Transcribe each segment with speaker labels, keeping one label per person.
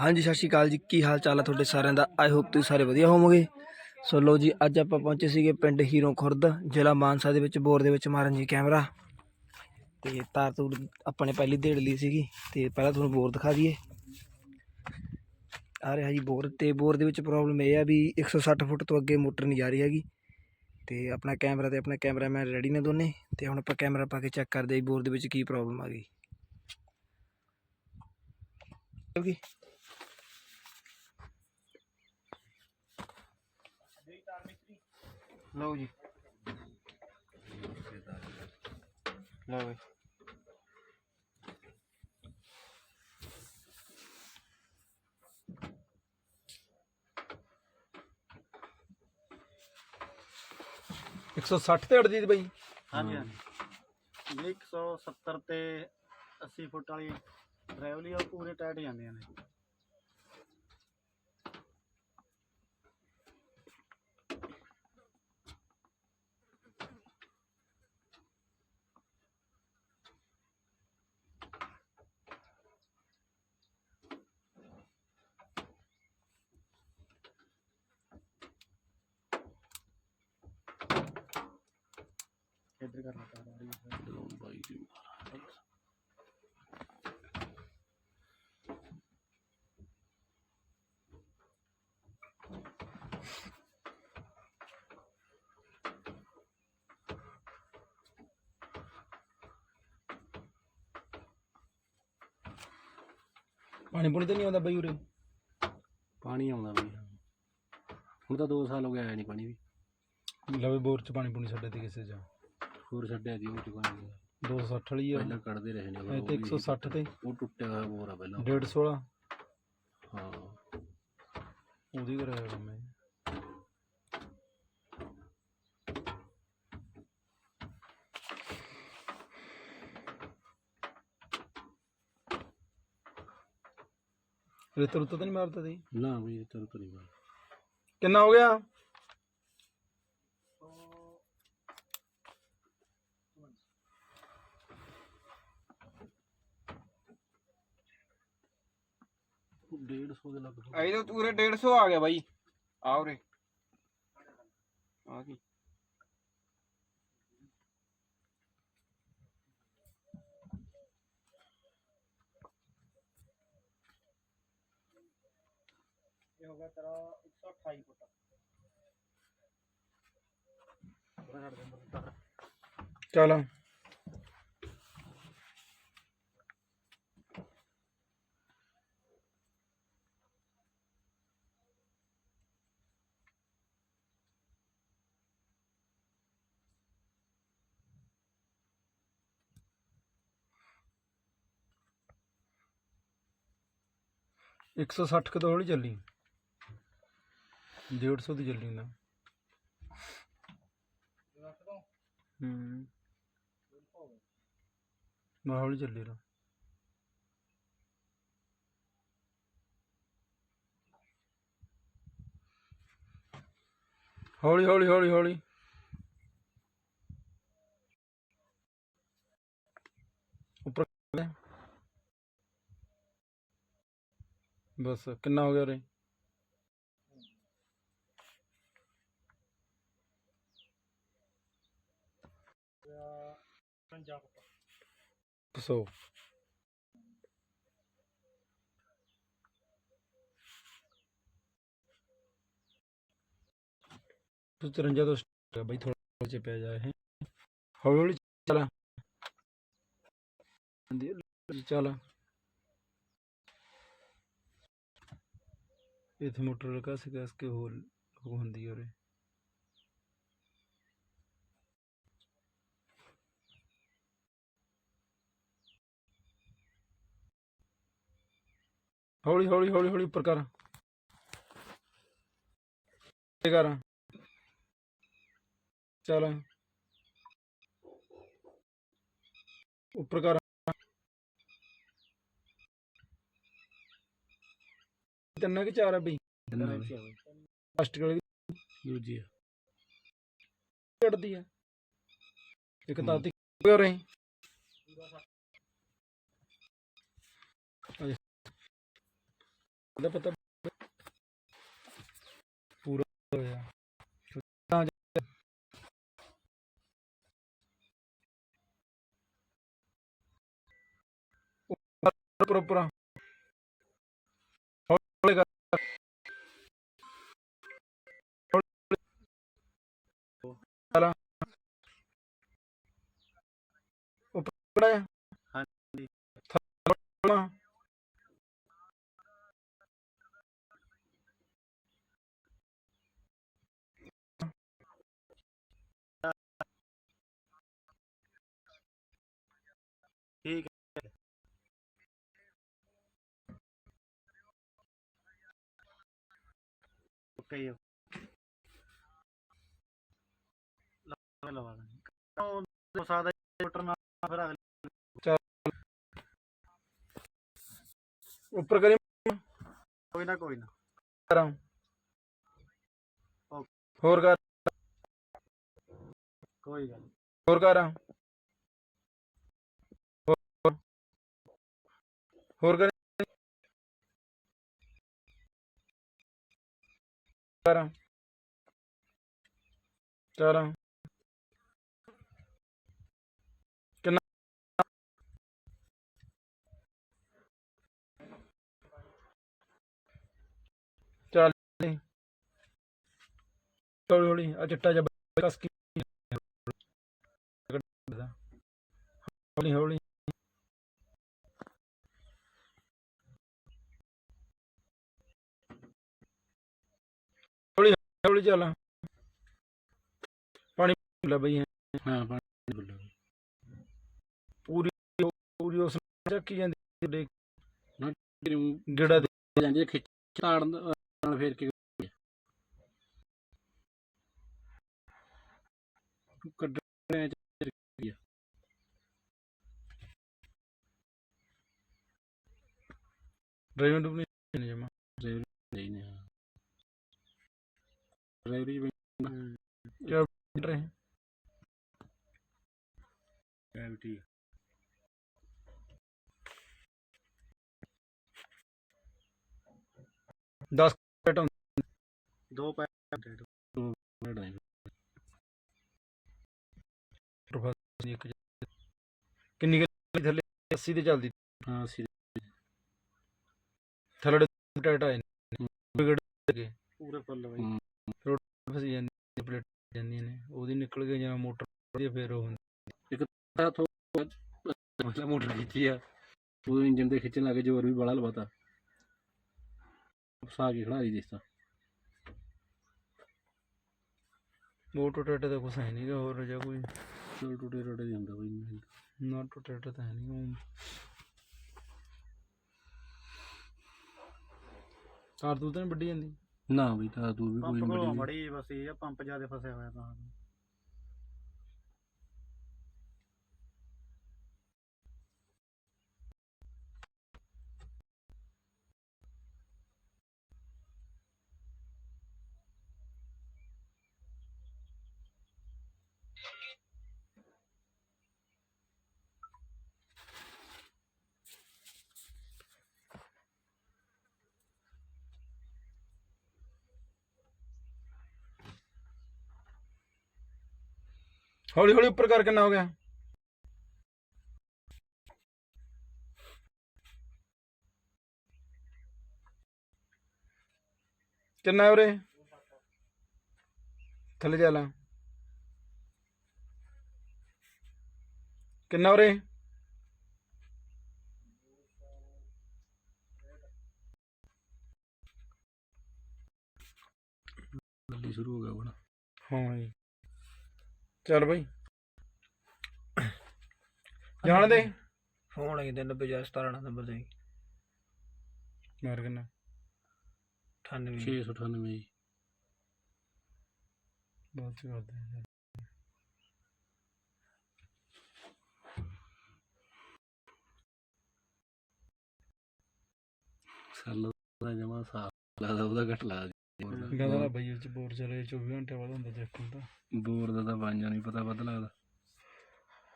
Speaker 1: ਹਾਂਜੀ, ਸਤਿ ਸ਼੍ਰੀ ਅਕਾਲ ਜੀ। ਕੀ ਹਾਲ ਚਾਲ ਹੈ ਤੁਹਾਡੇ ਸਾਰਿਆਂ ਦਾ? ਆਈ ਹੋਪ ਤੁਸੀਂ ਸਾਰੇ ਵਧੀਆ ਹੋਵੋਗੇ। ਸੋ ਲੋ ਜੀ, ਅੱਜ ਆਪਾਂ ਪਹੁੰਚੇ ਸੀਗੇ ਪਿੰਡ ਹੀਰੋ ਖੁਰਦ, ਜ਼ਿਲ੍ਹਾ ਮਾਨਸਾ ਦੇ ਵਿੱਚ, ਬੋਰ ਦੇ ਵਿੱਚ ਮਾਰਨ ਜੀ ਕੈਮਰਾ। ਤੇ ਤਾਰ ਤੂਰ ਆਪਾਂ ਨੇ ਪਹਿਲੀ ਢੇੜ ਲਈ ਸੀਗੀ, ਤੇ ਪਹਿਲਾਂ ਤੁਹਾਨੂੰ ਬੋਰ ਦਿਖਾ ਦਈਏ। ਆ ਰਿਹਾ ਜੀ ਬੋਰ, ਤੇ ਬੋਰ ਦੇ ਵਿੱਚ ਪ੍ਰੋਬਲਮ ਇਹ ਆ ਵੀ 160 ਫੁੱਟ ਤੋਂ ਅੱਗੇ ਮੋਟਰ ਨਹੀਂ ਜਾ ਰਹੀ ਹੈਗੀ। ਤੇ ਆਪਣਾ ਕੈਮਰਾ ਤੇ ਆਪਣਾ ਕੈਮਰਾਮੈਨ ਰੈਡੀ ਨੇ ਦੋਨੇ, ਤੇ ਹੁਣ ਆਪਾਂ ਕੈਮਰਾ ਪਾ ਕੇ ਚੈੱਕ ਕਰਦੇ ਹਾਂ ਬੋਰ ਦੇ ਵਿੱਚ ਕੀ ਪ੍ਰੋਬਲਮ ਆ ਗਈ। ਕਿਉਂਕਿ ਲਓ ਜੀ। ਲਓ ਬਈ। ਇੱਕ ਸੌ ਸੱਠ ਤੇ ਅੜਦੀ ਬਈ।
Speaker 2: ਹਾਂਜੀ ਹਾਂਜੀ। ਜਿਹੜੀ 170 ਤੇ 80 ਫੁੱਟ ਵਾਲੀ ਡਰਾਈਵਲੀ ਉਹ ਪੂਰੇ ਟਾਈਟ ਜਾਂਦੀਆਂ ਨੇ। ਇੱਧਰ ਕਰਨਾ ਪਾ ਰਹੀ ਹੈ।
Speaker 1: ਪਾਣੀ ਪੂਣੀ ਤਾਂ ਨਹੀਂ ਆਉਂਦਾ ਬਈ ਉਰੇ?
Speaker 2: ਪਾਣੀ ਆਉਂਦਾ ਬਈ ਹੁਣ ਤਾਂ 2 ਸਾਲ ਹੋ ਗਏ ਆਇਆ ਨਹੀਂ ਪਾਣੀ ਵੀ।
Speaker 1: ਲਵੇ ਬੋਰ ਚ ਪਾਣੀ ਪੂਣੀ ਛੱਡੇ ਤੇ ਕਿਸੇ ਚ।
Speaker 2: ਹੋਰ ਛੱਡਿਆ ਜੀ ਉਹ ਚੁਕਾ ਨਹੀਂ।
Speaker 1: 260 ਵਾਲੀ ਆ।
Speaker 2: ਪਹਿਲਾਂ ਕੱਢਦੇ ਰਹੇ ਨੇ
Speaker 1: ਇਹ ਤੇ
Speaker 2: ਵੀ
Speaker 1: 160 ਤੇ।
Speaker 2: ਉਹ ਟੁੱਟਿਆ ਹੋਇਆ ਬੋਰ ਆ ਪਹਿਲਾਂ।
Speaker 1: 150 ਵਾਲਾ।
Speaker 2: ਹਾਂ।
Speaker 1: ਉਹਦੀ ਕਰਾਇਆ ਕੰਮ ਹੈ ਰੇਤ ਰੁੱਤ ਤਾਂ ਨਹੀਂ ਮਾਰਦਾ ਸੀ?
Speaker 2: ਨਾ ਬਈ ਤਰ ਤਰ ਨਹੀਂ
Speaker 1: ਕਿੰਨਾ ਹੋ ਗਿਆ? डेढ़ सौ के तो पूरे
Speaker 2: डेढ़ सौ आ गए भाई। आओ रे। होगा तेरा एक
Speaker 1: सौ अट्ठाईस चलो। 160 ਕਿਦੋਂ ਹੌਲੀ ਚੱਲੀ। 150 ਦੀ ਚੱਲੀ ਨਾ। ਹੂੰ। ਮੈਂ ਹੌਲੀ ਚੱਲੀ ਰਾ ਹੌਲੀ ਹੌਲੀ ਹੌਲੀ ਹੌਲੀ। ਉੱਪਰ ਬਸ, ਕਿੰਨਾ ਹੋ ਗਿਆ ਰੇ
Speaker 2: ਪੰਜਾਬ ਫੁੱਟ
Speaker 1: ਸੌ। ਤੂੰ 53 ਤੋਂ start ਕਰ ਬਈ ਥੋੜਾ ਚ ਪਿਆ ਜਾ ਇਹ। ਹੌਲੀ ਹੌਲੀ ਚੱਲ। ਚੱਲ। ਇਥੇ ਮੋਟਰ ਕਸ ਕਸ ਕੇ ਹੋ ਹੋ ਹੁੰਦੀ ਹੈ ਉਰੇ ਹੌਲੀ ਹੌਲੀ ਹੌਲੀ ਹੌਲੀ ਉੱਪਰ ਕਰ ਇਹ ਕਰ ਚੱਲ ਉੱਪਰ ਕਰ ਤਿੰਨ ਕਿ ਚਾਰ ਆ ਬਈ? ਪਲਾਸਟਿਕ ਵਾਲੀ
Speaker 2: ਦੂਜੀ ਆ।
Speaker 1: ਕੱਢਦੀ ਆ। ਇੱਕ ਦਾਤੀ ਹੋ। ਰਹੀ। ਉਹਦਾ ਪਤਾ ਪੂਰਾ ਹੋਇਆ। ਪ੍ਰੋਪਰ ਹੈ
Speaker 2: ਹਾਂਜੀ।
Speaker 1: ਥੋੜਾ
Speaker 2: ਠੀਕ ਹੈ। ਓਕੇ ਜੀ। ਲਵਾ ਲਵਾ ਦਾਂਗੇ। ਉਹ ਹੋ ਸਕਦਾ ਮੋਟਰ ਨਾਲ ਫਿਰ ਅਗਲੇ
Speaker 1: ਉੱਪਰ ਕਰੀ
Speaker 2: ਕੋਈ ਨਾ ਕੋਈ ਨਾ।
Speaker 1: ਕਰਾਂ। ਹੋਰ ਕਰ।
Speaker 2: ਕੋਈ ਗੱਲ।
Speaker 1: ਹੋਰ ਕਰਾਂ। ਹੋਰ ਕਰ ਕਰਾਂ। ਕਰਾਂ ਕਿੰਨਾ ਚੱਲ ਜੀ। ਹੌਲੀ ਹੌਲੀ ਆ ਚਿੱਟਾ ਜਿਹਾ ਕਸ ਕੀ ਹੌਲੀ ਹੌਲੀ ਹੌਲੀ ਹੌਲੀ ਚੱਲ। ਪਾਣੀ ਲੈ ਬਈ
Speaker 3: ਹਾਂ ਪਾਣੀ ਬੁੱਲਾ
Speaker 1: ਪੂਰੀ ਪੂਰੀ ਉਸ ਚੱਕੀ ਜਾਂਦੀ ਦੇਖ
Speaker 3: ਜਾਂਦੀ
Speaker 1: ਗੇੜਾ ਦੇ
Speaker 3: ਹੈ ਖਿੱਚ ਤਾੜਨ ਨਾਲ ਫੇਰ ਕੇ ਕੱਢਣੇ ਚ
Speaker 1: ਡਰਾਈਵਰ ਨੂੰ ਨਹੀਂ ਜਮਾ।
Speaker 3: ਨਹੀਂ ਨੇ ਡਰਾਈਵਰੀ ਵੀ
Speaker 1: ਰਹੇ
Speaker 3: ਗ੍ਰੈਵਿਟੀ
Speaker 1: ਦਸ ਮਿੰਟ ਹੁੰਦੇ
Speaker 2: ਦੋ ਪੈਸੇ ਦੇ ਦਿਓ।
Speaker 3: ਡਰਾਈਵਰ।
Speaker 1: ਪ੍ਰੋਫੈਸਰ ਦੀ ਇੱਕ ਜ- ਕਿੰਨੀ ਕੁ ਥੱਲੇ? 80 ਤੇ ਚੱਲਦੀ।
Speaker 3: ਹਾਂ ਸੀ
Speaker 1: ਥੱਲੇ ਟਾਈਟ ਆਏ ਵਿਗੜ ਕੇ
Speaker 2: ਪੂਰੇ ਫੁੱਲ ਬਾਈ।
Speaker 3: ਹਮ।
Speaker 1: ਫਸ ਜਾਂਦੀ ਪਲੇਟ ਜਾਂਦੀਆਂ ਨੇ। ਉਹਦੀ ਨਿਕਲ ਕੇ ਜਾਂ ਮੋਟਰ ਵਧੀਆ ਫੇਰ ਉਹ ਹੁੰਦੀ।
Speaker 3: ਥੋ ਮਤਲਬ ਮੋਟਰ ਖਿੱਚੀ ਆ। ਉਹ ਇੰਜਨ ਦੇ ਖਿੱਚਣ ਲੱਗੇ ਜ਼ੋਰ ਵੀ ਬੜਾ ਲਵਾਤਾ। ਫਸਾ ਕੇ ਖੜਾ ਦੀ ਦਿਸਤਾ
Speaker 1: ਮੋਟਰ ਕੁਛ ਹੈ ਨਹੀਂਗਾ ਹੋਰ ਜਾਂ ਕੋਈ।
Speaker 3: ਚਲ ਟੁੱਟੇ ਟੁੱਟੇ ਦੀ ਹੁੰਦਾ ਬਈ
Speaker 1: ਨਾ ਟੁੱਟਾ ਟਾਈਟ ਤਾਂ ਹੈ ਨਹੀਂ ਕਾਰ ਤੂੰ ਤਾਂ ਨੀ ਵੱਢੀ ਜਾਂਦੀ?
Speaker 3: ਨਾ ਬਈ ਤਾਂ ਤੂੰ ਵੀ ਕੋਈ
Speaker 2: ਪੰਪ ਕੋਲੋਂ
Speaker 3: ਬੜੀ
Speaker 2: ਮੜੀ ਬਸ ਇਹ ਆ ਪੰਪ ਜ਼ਿਆਦਾ ਫਸਿਆ ਹੋਇਆ ਤਾਂ।
Speaker 1: ਹੌਲੀ ਹੌਲੀ ਉੱਪਰ ਕਰ ਕਿੰਨਾ ਹੋ ਗਿਆ? ਕਿੰਨਾ ਉਰੇ? ਥੱਲੇ ਚੱਲ ਕਿੰਨਾ ਉਰੇ?
Speaker 3: ਗੱਡੀ ਸ਼ੁਰੂ ਹੋ ਗਿਆ ਬਣਾ
Speaker 1: ਹਾਂ ਜੀ। ਚੱਲ ਬਈ। ਜਾਣ ਦੇ। ਫੋਨ ਆਈ ਤੇ 90 17 ਨੰਬਰ ਦੇ। ਮਾਰ ਕਿੰਨਾ? 98
Speaker 3: 698 ਜੀ
Speaker 1: ਬਾਅਦ ਚ ਕਰਦੇ ਹਾਂ
Speaker 3: ਸੈੱਲ ਦਾ ਜਮਾ ਸਾਫ਼ ਲੱਗਦਾ ਉਹਦਾ
Speaker 1: ਬਈ ਇਹ ਚ ਬੋਰ ਚਲੇ 24 ਘੰਟੇ ਬਾਅਦ ਹੁੰਦਾ ਦੇਖਣ ਦਾ।
Speaker 3: ਬੋਰ ਦਾ ਤਾਂ ਬਾਂਝਾ ਨਹੀਂ ਪਤਾ ਵੱਧ ਲੱਗਦਾ।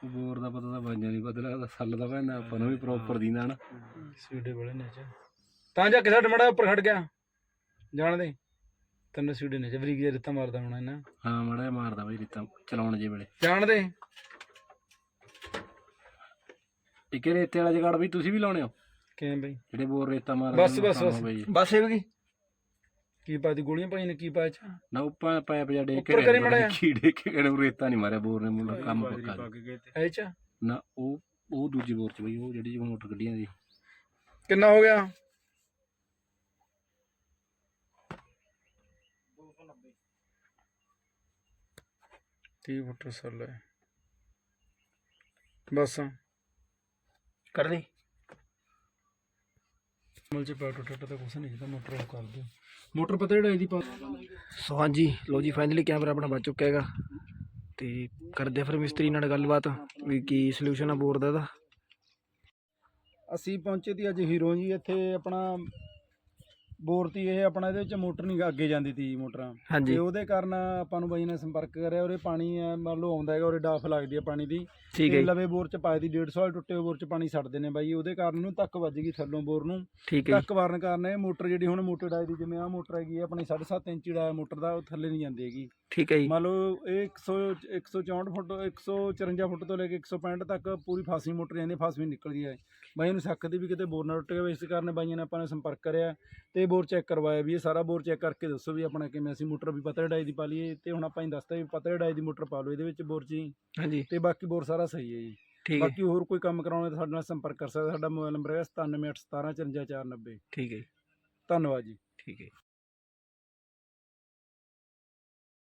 Speaker 3: ਬੋਰ ਦਾ ਪਤਾ ਤਾਂ ਬਾਂਝਾ ਨਹੀਂ ਪਤਾ ਲੱਗਦਾ ਸੱਲ ਦਾ ਭੈਣ ਆਪਾਂ ਨੂੰ ਵੀ ਪ੍ਰੋਪਰ ਦੀਨਾ ਨਾ
Speaker 1: ਸੀਡੇ ਵਾਲੇ ਨੇ ਚ।
Speaker 4: ਤਾਂ ਜਾ ਕੇ ਸਾਡੇ ਮੜਾ ਉੱਪਰ ਖੜ ਗਿਆ। ਜਾਣ ਦੇ। ਤੈਨੂੰ ਸੀੜੀ ਨੇ ਜਬਰੀ ਗਿਆ ਰਿੱਤਾ ਮਾਰਦਾ ਹੋਣਾ ਇਹਨਾਂ।
Speaker 3: ਹਾਂ ਮੜਾ ਮਾਰਦਾ ਬਈ ਰਿੱਤਾ ਚਲਾਉਣ ਜੇ ਵੇਲੇ।
Speaker 4: ਜਾਣ ਦੇ।
Speaker 3: ਇੱਕ ਰੇਤੇ ਵਾਲਾ ਜਗਾੜ ਬਈ ਤੁਸੀਂ ਵੀ ਲਾਉਣੇ ਹੋ?
Speaker 4: ਕਿਵੇਂ ਬਈ?
Speaker 3: ਜਿਹੜੇ ਬੋਰ ਰੇਤਾ ਮਾਰਦੇ
Speaker 4: ਬਸ, ਬਸ, ਬਸ।
Speaker 5: ਬਸ ਇਹ ਵੀ
Speaker 4: ਕੀ ਪਾਦੀ ਗੋਲੀਆਂ ਪਾਈ ਨੇ ਕੀ ਪਾਇਆ ਚ
Speaker 3: ਨਾ ਉੱਪਰ ਪਾਇਪ ਜਾਂ ਡੇ
Speaker 4: ਉੱਪਰ ਕਰੀ ਮਾੜਾ ਜਿਹਾ।
Speaker 3: ਕੀੜੇ ਕਿਹੜੇ ਰੇਤਾ ਨਹੀਂ ਮਾਰਿਆ ਬੋਰ ਨੇ ਮੁੰਡਾ ਕੰਮ ਪੱਕਾ
Speaker 4: ਐ ਚ
Speaker 3: ਨਾ ਉਹ ਉਹ ਦੂਜੀ ਬੋਰ ਚ ਬਈ ਉਹ ਜਿਹੜੀ ਮੋਟਰ ਗੱਡੀਆਂ ਦੀ।
Speaker 4: ਕਿੰਨਾ ਹੋ ਗਿਆ? ਤੀਹ ਫੁੱਟ ਸੱਲ ਬਸ।
Speaker 5: ਕਰ ਲਈ।
Speaker 4: ਮਲ ਚ ਪਾ ਟੁੱਟਾ ਤਾਂ ਕੁਛ ਨਹੀਂ ਜਿਹਦਾ ਮੋਟਰ ਉਹ ਕਰ ਦਿਓ। ਮੋਟਰ ਪਤਾ ਜਿਹੜਾ ਇਹਦੀ ਪਾ
Speaker 5: ਸੋ ਹਾਂਜੀ ਲੋ ਜੀ ਫਾਈਨਲੀ ਕੈਮਰਾ ਆਪਣਾ ਬਚ ਚੁੱਕਾ ਹੈਗਾ। ਤੇ ਕਰਦੇ ਫਿਰ ਮਿਸਤਰੀ ਨਾਲ ਗੱਲਬਾਤ ਵੀ ਕੀ ਸੋਲੂਸ਼ਨ ਆ ਬੋਰ ਦਾ ਇਹਦਾ।
Speaker 1: ਅਸੀਂ ਪਹੁੰਚੇ ਤੀ ਅੱਜ ਹੀਰੋ ਜੀ ਇੱਥੇ ਆਪਣਾ ਬੋਰ ਤੀ ਇਹ ਆਪਣਾ ਇਹਦੇ ਵਿੱਚ ਮੋਟਰ ਨਹੀਂ ਅੱਗੇ ਜਾਂਦੀ ਤੀ ਮੋਟਰਾਂ।
Speaker 5: ਹਾਂਜੀ।
Speaker 1: ਤੇ ਉਹਦੇ ਕਾਰਨ ਆਪਾਂ ਨੂੰ ਬਾਈ ਨੇ ਸੰਪਰਕ ਕਰਿਆ ਉਹਦੇ ਪਾਣੀ ਹੈ ਮੰਨ ਲਓ ਆਉਂਦਾ ਹੈਗਾ ਉਹਦੇ ਡਾਫ ਲੱਗਦੀ ਹੈ ਪਾਣੀ ਦੀ।
Speaker 5: ਠੀਕ ਹੈ
Speaker 1: ਤੇ
Speaker 5: ਜੀ।
Speaker 1: ਲਵੇ ਬੋਰ ਚ ਪਾਏ ਦੀ 150 ਵਾਲੇ ਟੁੱਟੇ ਹੋਏ ਬੋਰ ਚ ਪਾਣੀ ਛੱਡਦੇ ਨੇ ਬਾਈ ਉਹਦੇ ਕਾਰਨ ਨੂੰ ਧੱਕ ਵੱਜ ਗਈ ਥੱਲੋਂ ਬੋਰ ਨੂੰ।
Speaker 5: ਠੀਕ ਹੈ ਜੀ।
Speaker 1: ਧੱਕ ਵਾਰਨ ਕਾਰਨ ਇਹ ਮੋਟਰ ਜਿਹੜੀ ਹੁਣ ਮੋਟਰ ਡਾਈ ਦੀ ਜਿਵੇਂ ਆ ਮੋਟਰ ਹੈਗੀ ਆ ਆਪਣੀ 7.5 ਇੰਚੀ ਦਾ ਮੋਟਰ ਦਾ ਉਹ ਥੱਲੇ ਨਹੀਂ ਜਾਂਦੀ ਹੈਗੀ।
Speaker 5: ਠੀਕ ਹੈ ਜੀ।
Speaker 1: ਮੰਨ ਲਓ ਇਹ 100 164 ਫੁੱਟ 154 ਫੁੱਟ ਤੋਂ ਲੈ ਕੇ 165 ਤੱਕ ਪੂਰੀ ਫਾਸੀ ਮੋਟਰ ਜਾਂਦੀ ਫਾਸਵੀਂ ਨਿਕਲਦੀ ਹੈ ਬਾਈ ਨੂੰ ਸ਼ੱਕ ਦੀ ਵੀ ਕਿਤੇ ਬੋਰ ਨਾ ਟੁੱਟ ਗਿਆ ਇਸ ਕਾਰਨ ਬਾਈਆਂ ਨੇ ਆਪਾਂ ਨੇ ਸੰਪਰਕ ਕਰਿਆ ਤੇ ਬੋਰ ਚੈੱਕ ਕਰਵਾਇਆ ਵੀ ਇਹ ਸਾਰਾ ਬੋਰ ਚੈੱਕ ਕਰਕੇ ਦੱਸੋ ਵੀ ਆਪਣਾ ਕਿਵੇਂ ਅਸੀਂ ਮੋਟਰ ਵੀ ਪਤਲੇ ਡਾਈ ਦੀ ਪਾ ਲਈਏ ਤੇ ਹੁਣ ਆਪਾਂ ਹੀ ਦੱਸਤਾ ਵੀ ਪਤਲੇ ਡਾਈ ਦੀ ਮੋਟਰ ਪਾ ਲਓ ਇਹਦੇ ਵਿੱਚ ਬੋਰ ਹੀ
Speaker 5: ਹਾਂਜੀ।
Speaker 1: ਤੇ ਬਾਕੀ ਬੋਰ ਸਾਰਾ ਸਹੀ ਹੈ ਜੀ।
Speaker 5: ਠੀਕ ਹੈ।
Speaker 1: ਬਾਕੀ ਹੋਰ ਕੋਈ ਕੰਮ ਕਰਾਉਣਾ ਤਾਂ ਸਾਡੇ ਨਾਲ ਸੰਪਰਕ ਕਰ ਸਕਦਾ। ਸਾਡਾ ਮੋਬਾਈਲ ਨੰਬਰ ਹੈ 9781715490
Speaker 5: ਠੀਕ ਹੈ ਜੀ,
Speaker 1: ਧੰਨਵਾਦ ਜੀ।
Speaker 5: ਠੀਕ ਹੈ